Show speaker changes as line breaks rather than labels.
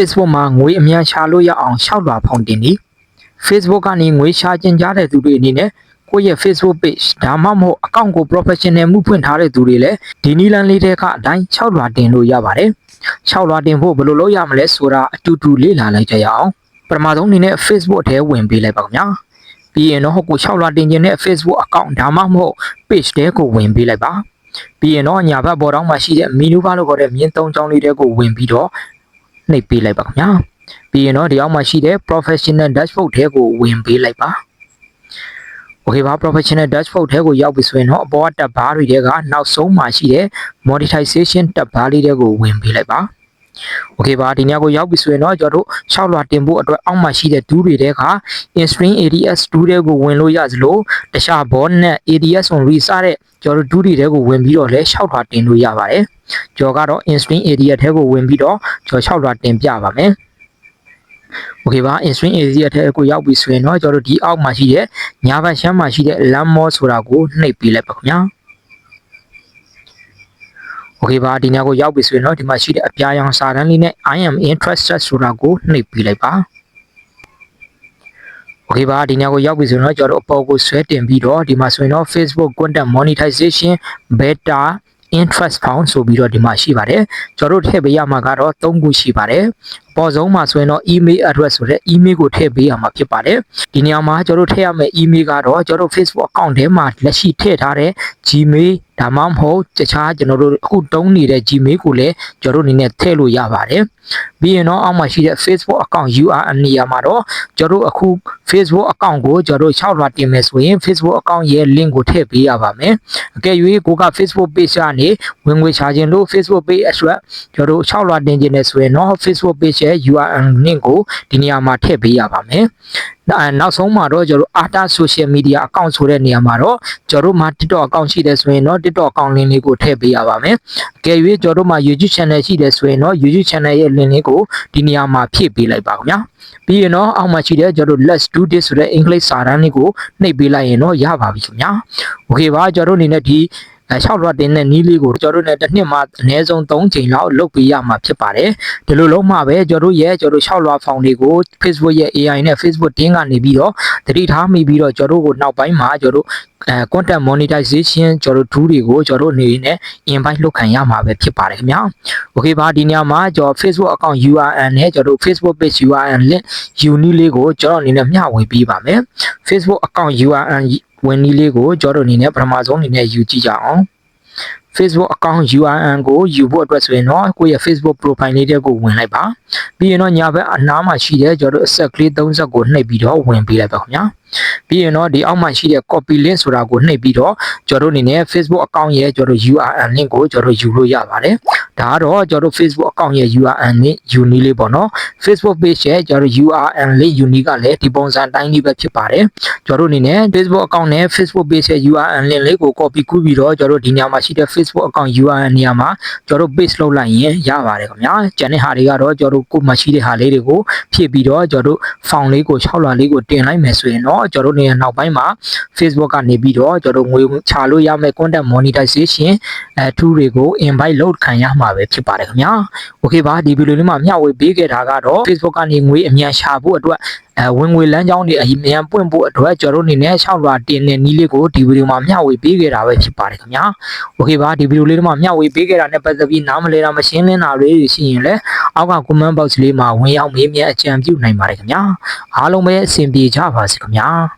Facebook မှာငွေအမြန်ရှာလို့ရအောင်ရှောက်လွှာဖောင်တင်နေ Facebook ကနေငွေရှာကျင်ကြားတဲ့သူတွေအနေနဲ့ကိုယ့်ရဲ့ Facebook page ဒါမှမဟုတ်အကောင့်ကို professional မှုဖွင့်ထားတဲ့သူတွေလည်းဒီနီလန်လေးတွေကအတိုင်း6လွှာတင်လို့ရပါတယ်6လွှာတင်ဖို့ဘယ်လိုလုပ်ရမလဲဆိုတာအတူတူလေ့လာလိုက်ကြရအောင်ပထမဆုံးအနေနဲ့ Facebook ထဲဝင်ပေးလိုက်ပါခင်ဗျာပြီးရင်တော့ဟိုကို6လွှာတင်ခြင်းနဲ့ Facebook အကောင့်ဒါမှမဟုတ် page တဲကိုဝင်ပေးလိုက်ပါပြီးရင်တော့ညာဘက်ပေါ်တောင်းမှာရှိတဲ့ menu bar လို့ခေါ်တဲ့မြင်းသုံးချောင်းလေးတဲကိုဝင်ပြီးတော့ နှိပ်ပေးလိုက်ပါခင်ဗျာပြီးရင်တော့ဒီအောက်မှာရှိတဲ့ professional dashboard ထဲကိုဝင်ပေးလိုက်ပါ Okay ပါ professional dashboard ထဲကိုရောက်ပြီဆိုရင်တော့အပေါ်ကတပ်ဘားတွေတဲကနောက်ဆုံးမှာရှိတဲ့ monetization တပ်ဘားလေးတွေကိုဝင်ပေးလိုက်ပါ Okay ပါဒီညကိုရောက်ပြီဆိုရင်တော့ကျွန်တော်တို့6လွှာတင်ဖို့အတွက်အောက်မှာရှိတဲ့ဒူးတွေတဲက in-string ADS ဒူးတွေကိုဝင်လို့ရသလိုတခြား bot နဲ့ ADS on re စတဲ့ကျွန်တော်တို့ဒူးတွေတဲကိုဝင်ပြီးတော့လဲ6လွှာတင်လို့ရပါတယ်ကျွန်တော်ကတော့ in-string ADS ထဲကိုဝင်ပြီးတော့ကျွန်တော်6လွှာတင်ပြပါမယ်โอเคပါ in-string area ထဲကိုရောက်ပြီဆိုရင်တော့ကျွန်တော်တို့ဒီအောက်မှာရှိတဲ့ညာဘက်ရှမ်းမှာရှိတဲ့ lammo ဆိုတာကိုနှိပ်ပေးလိုက်ပါခင်ဗျာ โอเคပါဒီညကိုရောက်ပြီဆိုရင်တော့ဒီမှာရှိတဲ့အပြာရောင်စာတန်းလေးနဲ့ I am interested ဆိုတာကိုနှိပ်ပေးလိုက်ပါโอเคပါဒီညကိုရောက်ပြီဆိုရင်တော့ကျွန်တော်တို့အပေါ်ကိုဆွဲတင်ပြီးတော့ဒီမှာဆိုရင်တော့ Facebook content monetization beta interest found ဆိုပြီးတော့ဒီမှာရှိပါတယ်ကျွန်တော်တို့ထည့်ပေးရမှာကတော့၃ခုရှိပါတယ်အပေါ်ဆုံးမှာဆိုရင်တော့ email address ဆိုတဲ့ email ကိုထည့်ပေးရမှာဖြစ်ပါတယ်ဒီနေရာမှာကျွန်တော်တို့ထည့်ရမယ့် email ကတော့ကျွန်တော်တို့ Facebook account ထဲမှာလက်ရှိထည့်ထားတဲ့ Gmail ဒါမှမဟုတ်တခြားကျွန်တော်တို့အခုတုံးနေတဲ့ Gmail ကိုလည်းကျွန်တော်တို့အနေနဲ့ထည့်လို့ရပါတယ်ပြီးရင်တော့အောက်မှာရှိတဲ့ Facebook account URL နေရာမှာတော့ကျွန်တော်တို့အခု Facebook account ကိုကျွန်တော်တို့6လွှာတင်မယ်ဆိုရင် Facebook account ရဲ့ link ကိုထည့်ပေးရပါမယ်အကယ်၍ကိုက Facebook page ကနေဝင်ငွေချခြင်းလို့ Facebook page အတွက်ကျွန်တော်တို့6လွှာတင်ခြင်းနဲ့ဆိုရင်တော့ Facebook page ရဲ့ URL link ကိုဒီနေရာမှာထည့်ပေးရပါမယ်အဲ နောက်ဆုံးမှာတော့ကျွန်တော်တို့ Ata Social Media Account ဆိုတဲ့နေရာမှာတော့ကျွန်တော်တို့မှာ TikTok Account ရှိတယ်ဆိုရင်တော့ TikTok Account link လေးကိုထည့်ပေးရပါမယ်။ကဲ၍ကျွန်တော်တို့မှာ YouTube Channel ရှိတယ်ဆိုရင်တော့ YouTube Channel ရဲ့ link လေးကိုဒီနေရာမှာဖြည့်ပေးလိုက်ပါခင်ဗျာ။ပြီးရင်တော့အောက်မှာရှိတဲ့ကျွန်တော်တို့ Let's do this ဆိုတဲ့အင်္ဂလိပ်စာတန်းလေးကိုနှိပ်ပေးလိုက်ရင်တော့ရပါပြီခင်ဗျာ။ Okay ပါကျွန်တော်တို့အနေနဲ့ဒီ အဲ6လွှတ်တင်တဲ့နီးလေးကိုကျွန်တော်တို့နဲ့တစ်နှစ်မှအနည်းဆုံး3ချိန်လောက်လုပ်ပေးရမှာဖြစ်ပါတယ်ဒီလိုလုံးမှပဲကျွန်တော်တို့ရဲ့ကျွန်တော်တို့6လွှတ်ဖောင်တွေကို Facebook ရဲ့ AI နဲ့ Facebook တင်းကနေပြီးတော့တတိထားမိပြီးတော့ကျွန်တော်တို့ကိုနောက်ပိုင်းမှာကျွန်တော်တို့အဲ content monetization ကျွန်တော်တို့ tool တွေကိုကျွန်တော်တို့အနေနဲ့ invite လုပ်ခံရမှာပဲဖြစ်ပါတယ်ခင်ဗျာ okay ပါဒီညမှာကျွန်တော် Facebook account URL နဲ့ကျွန်တော်တို့ Facebook page URL link unique လေးကိုကျွန်တော်အနေနဲ့မျှဝေပေးပါမယ် Facebook account URL ဝင်နည်းလေးကိုကျွန်တော်တို့အနေနဲ့ပထမဆုံးအနေနဲ့ယူကြည့်ကြအောင် Facebook account URL ကိုယူဖို့အတွက်ဆိုရင်တော့ကိုယ့်ရဲ့ Facebook profile လေးတဲ့ကိုဝင်လိုက်ပါပြီးရင်တော့ညာဘက်အနားမှာရှိတဲ့ကျွန်တော်တို့အဆက်ကလေး30ကိုနှိပ်ပြီးတော့ဝင်ပေးလိုက်ပါခင်ဗျာပြီးရင်တော့ဒီအောက်မှာရှိတဲ့ copy link ဆိုတာကိုနှိပ်ပြီးတော့ကျွန်တော်တို့အနေနဲ့ Facebook account ရဲ့ကျွန်တော်တို့ URL link ကိုကျွန်တော်တို့ယူလို့ရပါတယ် ဒါကတော့ကျွန်တော်တို့ Facebook account ရဲ့ URL link ယူနည်းလေးပေါ့နော် Facebook page ရဲ့ကျွန်တော်တို့ URL link ယူနည်းကလည်းဒီပုံစံတိုင်းလေးပဲဖြစ်ပါတယ်ကျွန်တော်တို့အနေနဲ့ Facebook account နဲ့ Facebook page ရဲ့ URL link လေးကို copy ကူးပြီးတော့ကျွန်တော်တို့ဒီညမှာရှိတဲ့ Facebook account URL နေရာမှာကျွန်တော်တို့ paste လုပ်လိုက်ရင်ရပါတယ်ခင်ဗျာကျန်တဲ့ဟာတွေကတော့ကျွန်တော်တို့ကိုယ်မှာရှိတဲ့ဟာလေးတွေကိုဖြည့်ပြီးတော့ကျွန်တော်တို့ font လေးကို6လွှာလေးကိုတင်လိုက်မယ်ဆိုရင်တော့ကျွန်တော်တို့နေရာနောက်ပိုင်းမှာ Facebook ကနေပြီးတော့ကျွန်တော်တို့ငွေချလို့ရမယ့် content monetization အဲ tool တွေကို invite လုပ်ခံရမှာပဲဖြစ်ပါတယ်ခင်ဗျာ okay ပါဒီဗီဒီယိုလေးမှာမျှဝေပေးခဲ့တာကတော့ Facebook ကနေငွေအမြန်ရှာဖို့အတွက်အဲဝင်ငွေလမ်းကြောင်းတွေအမြန်ပွင့်ဖို့အတွက်ကျွန်တော်တို့အနေနဲ့6လွှာတင်တဲ့နည်းလေးကိုဒီဗီဒီယိုမှာမျှဝေပေးခဲ့တာပဲဖြစ်ပါတယ်ခင်ဗျာ okay ပါဒီဗီဒီယိုလေးမှာမျှဝေပေးခဲ့တာနဲ့ပတ်သက်ပြီးနားမလဲတာမရှင်းလင်းတာတွေရှိရင်လည်းအောက်က comment box လေးမှာဝင်ရောက်မေးမြန်းအကြံပြုနိုင်ပါတယ်ခင်ဗျာအားလုံးပဲအဆင်ပြေကြပါစေခင်ဗျာ